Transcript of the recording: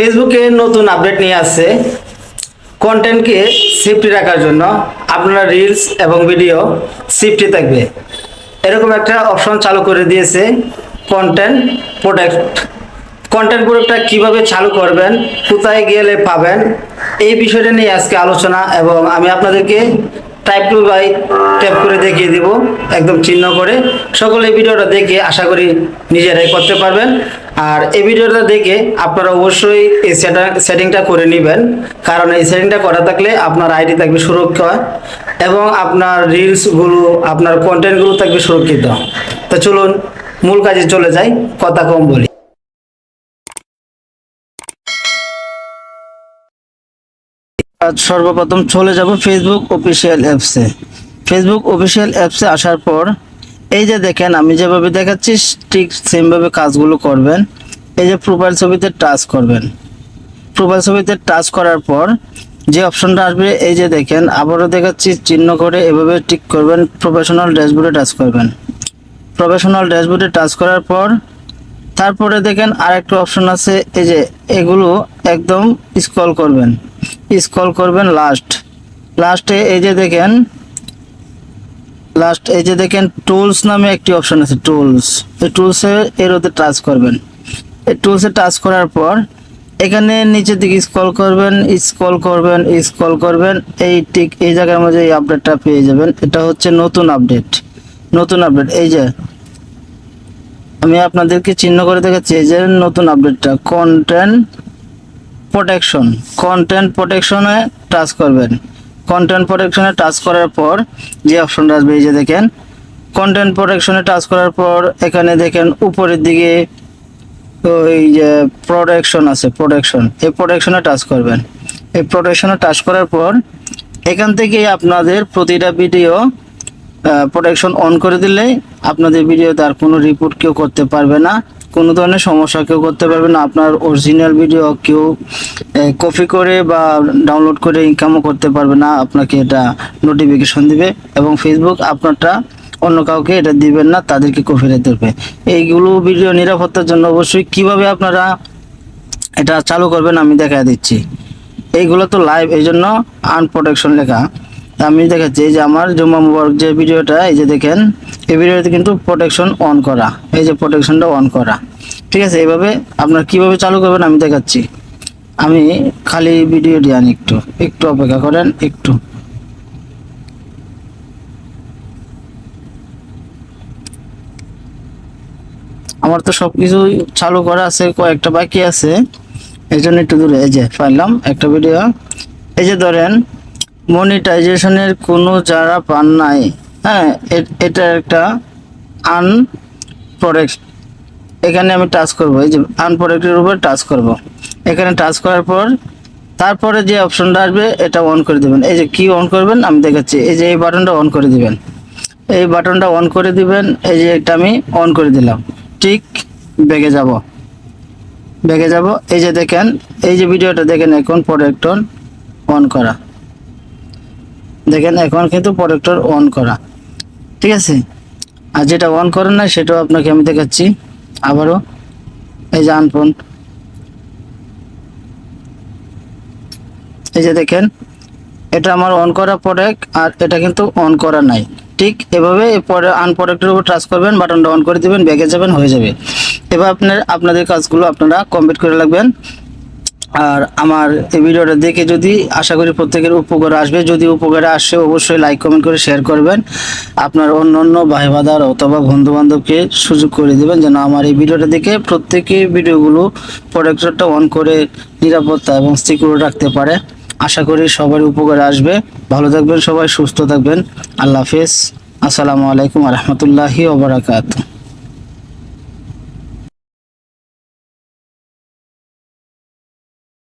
ফেসবুকে নতুন আপডেট নিয়ে আসছে। কন্টেন্টকে সেফটি রাখার জন্য আপনার রিলস এবং ভিডিও সেফটি থাকবে। এরকম একটা অপশন চালু করে দিয়েছে কন্টেন্ট প্রোটেক্ট কন্টেন্ট প্রোটেক্টটা কীভাবে চালু করবেন, কোথায় গেলে পাবেন, এই বিষয়টা নিয়ে আজকে আলোচনা এবং আমি আপনাদেরকে টাইপ টু বাই ট্যাপ করে দেখিয়ে দিব, একদম চিহ্ন করে। সকলে এই ভিডিওটা দেখে আশা করি নিজেরাই করতে পারবেন। আর এই ভিডিওটা দেখে আপনারা অবশ্যই এই সেটিংটা করে নেবেন। কারণ এই সেটিংটা করা থাকলে আপনার আইডি থাকবে সুরক্ষা এবং আপনার রিলসগুলো আপনার কন্টেন্টগুলো থাকবে সুরক্ষিত। তো চলুন, মূল কাজে চলে যাই, কথা কম বলি। সর্বপ্রথম চলে যাব ফেসবুক অফিসিয়াল অ্যাপসে ফেসবুক অফিসিয়াল অ্যাপসে আসার পর, এই যে দেখেন, আমি যেভাবে দেখাচ্ছি, ঠিক সেমভাবে কাজগুলো করবেন। এই যে প্রোফাইল ছবিতে টাচ করবেন। প্রোফাইল ছবিতে টাচ করার পর, যে অপশনটা আসবে, এই যে দেখেন, আবারও দেখাচ্ছি, চিহ্ন করে এভাবে টিক করবেন প্রফেশনাল ড্যাশবোর্ডে টাচ করবেন। প্রফেশনাল ড্যাশবোর্ডে টাচ করার পর তারপরে দেখেন আরেকটা অপশন আছে, এই যে এগুলো একদম স্ক্রল করবেন। স্ক্রল করবেন লাস্ট লাস্টে এই যে দেখেন লাস্ট এই যে দেখেন টুলস নামে একটি অপশন আছে টুলস এই টুলসে এর ওতে টাচ করবেন। এই টুলসে টাচ করার পর এখানে নিচের দিকে স্ক্রল করবেন স্ক্রল করবেন স্ক্রল করবেন। এই ঠিক এই জায়গার মধ্যে এই আপডেটটা পেয়ে যাবেন। এটা হচ্ছে নতুন আপডেট নতুন আপডেট এই যে আমি আপনাদেরকে চিহ্ন করে দেখাচ্ছি, এই যে নতুন আপডেটটা কন্টেন্ট প্রোটেকশন কন্টেন্ট প্রোটেকশনে টাচ করবেন। কন্টেন্ট প্রোটেকশনে টাচ করার পর যে অপশনটা আসবে, এই যে দেখেন কন্টেন্ট প্রোটেকশনে টাচ করার পর এখানে দেখেন, উপরের দিকে ওই যে প্রোটেকশন আছে প্রোটেকশন এই প্রোটেকশনে টাচ করবেন। এই প্রোটেকশনে টাচ করার পর এখান থেকে আপনাদের প্রতিটা ভিডিও প্রোটেকশন অন করে দিলে আপনাদের ভিডিওতে আর কোনো রিপোর্ট কেউ করতে পারবে না। কোনো ধরনের সমস্যা কেউ করতে পারবে না। আপনার অরিজিনাল ভিডিও কেউ কপি করে বা ডাউনলোড করে ইনকামও করতে পারবে না। আপনাকে এটা নোটিফিকেশন দিবে এবং ফেসবুক আপনারটা অন্য কাউকে এটা দিবেন না, তাদেরকে কপিরাইট দেবে। এইগুলো ভিডিও নিরাপত্তার জন্য অবশ্যই কীভাবে আপনারা এটা চালু করবেন আমি দেখা দিচ্ছি। এইগুলো তো লাইভ এই জন্য আনপ্রোটেকশন লেখা। আমি দেখাচ্ছি, এই যে আমার জুম্মা মুবারক যে ভিডিওটা, এই যে দেখেন, এই ভিডিওতে কিন্তু প্রোটেকশন অন করা, এই যে প্রোটেকশনটা অন করা। ঠিক আছে, এইভাবে আপনার কীভাবে চালু করবেন আমি দেখাচ্ছি। আমি খালি ভিডিওটি আনি একটু একটু অপেক্ষা করেন, একটু। আমার তো সবকিছু চালু করা আছে, কয়েকটা বাকি আছে, এই জন্য একটু দূরে, এই যে, পাইলাম একটা ভিডিও এই যে ধরেন মনিটাইজেশনের কোনো যারা পান নাই হ্যাঁ এটা একটা আন প্রোডাক্ট। এখানে আমি টাচ করব, এই যে আন প্রোডাক্টের উপর টাচ করব। এখানে টাচ করার পর তারপরে যে অপশনটা আসবে, এটা অন করে দেবেন। এই যে কি অন করবেন, আমি দেখাচ্ছি। এই যে এই বাটনটা অন করে দিবেন। এই বাটনটা অন করে দিবেন, এই যে এটা আমি অন করে দিলাম। ঠিক বেগে যাব। বেগে যাব। এই যে দেখেন, এই যে ভিডিওটা দেখেন এখন প্রোডাক্টন অন করা। দেখেন, এখন কিন্তু প্রোডাক্টর অন করা। ঠিক আছে? আর যেটা অন করেন না সেটাও আপনাকে আমি দেখাচ্ছি। আবারও, এই যে আনফোন এই যে দেখেন, এটা আমার অন করা প্রোডাক্ট আর এটা কিন্তু অন করা নাই। ঠিক এভাবে আন প্রোডাক্টের উপর টাচ করবেন বাটনটা অন করে দিবেন, ব্যাগে যাবেন, হয়ে যাবে। এবার আপনার, আপনাদের কাজগুলো আপনারা কমপ্লিট করে রাখবেন। আর আমার এই ভিডিওটা দেখে যদি, আশা করি প্রত্যেকের উপকার আসবে। যদি উপকারে আসে, অবশ্যই লাইক কমেন্ট করে শেয়ার করবেন। আপনার অন্য অন্য ভাই বাদার অথবা বন্ধু বান্ধবকে সুযোগ করে দেবেন যেন আমার এই ভিডিওটা দেখে প্রত্যেকে ভিডিওগুলো প্রোডাক্টরটা অন করে নিরাপত্তা এবং সিকিউর রাখতে পারে। আশা করি সবার উপকারে আসবে। ভালো থাকবেন সবাই, সুস্থ থাকবেন। আল্লাহ হাফেজ। আসসালামু আলাইকুম রহমতুল্লাহি ওবরাকাতু